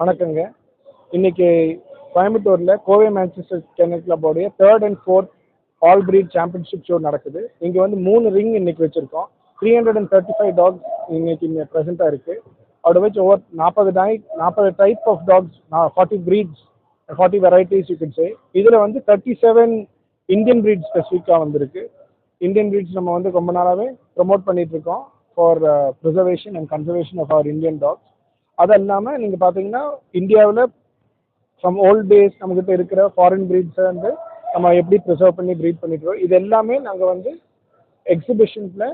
வணக்கங்க. இன்னைக்கு கோயம்புத்தூர்ல Kovai Manchester kennel கிளப்போடைய third and fourth all breed championship show நடக்குது. இங்க வந்து மூணு ரிங் இன்னைக்கு வச்சிருக்கோம். Three hundred and thirty five dogs இன்னைக்கு இங்கே ப்ரெசென்ட்டாக இருக்கு. அதோட வச்சு ஒவ்வொரு நாற்பது டை நாற்பது type of dogs forty breeds forty varieties you can say இதில் வந்து தேர்ட்டி செவன் இந்தியன் பிரீட்ஸ் ஸ்பெசிஃபிக்காக வந்திருக்கு. இந்தியன் பிரீட்ஸ் நம்ம வந்து ரொம்ப நாளாகவே ப்ரொமோட் பண்ணிட்டு இருக்கோம் for preservation and conservation of our Indian dogs அது இல்லாமல் நீங்கள் பார்த்தீங்கன்னா இந்தியாவில் ஃப்ரம் ஓல்ட் டேஸ் நம்மக்கிட்ட இருக்கிற ஃபாரின் ப்ரீட்ஸை வந்து நம்ம எப்படி ப்ரிசர்வ் பண்ணி ப்ரீட் பண்ணிட்டு இது எல்லாமே நாங்கள் வந்து எக்ஸிபிஷன்ஸில்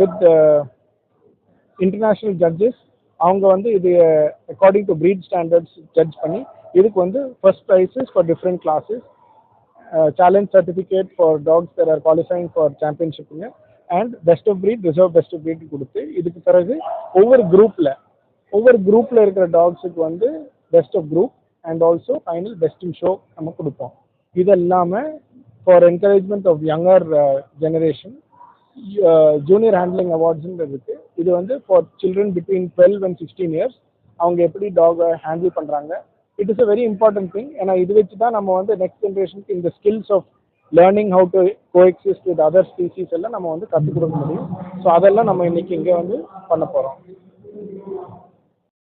வித் இன்டர்நேஷ்னல் ஜட்ஜஸ் அவங்க வந்து இது according to breed standards judge பண்ணி இதுக்கு வந்து first prizes for different classes challenge certificate for dogs there are qualifying for சாம்பியன்ஷிப்புங்க and best of breed reserve best of breed கொடுத்து இதுக்கு பிறகு ஒவ்வொரு குரூப்பில் ஒவ்வொரு குரூப்பில் இருக்கிற டாக்ஸுக்கு வந்து best of group and also final best in show நம்ம கொடுப்போம். இது இல்லாமல் for encouragement of younger generation junior handling அவார்ட்ஸ்ன்னு இருக்கு. இது வந்து for children between twelve and sixteen years அவங்க எப்படி டாகை ஹேண்டில் பண்ணுறாங்க it is a very important thing ஏன்னா இது வச்சு தான் நம்ம வந்து நெக்ஸ்ட் ஜென்ரேஷனுக்கு இந்த skills of learning how to coexist with other species எல்லாம் நம்ம வந்து கற்றுக் கொடுக்க முடியும். ஸோ அதெல்லாம் நம்ம இன்னைக்கு இங்கே வந்து பண்ண போகிறோம்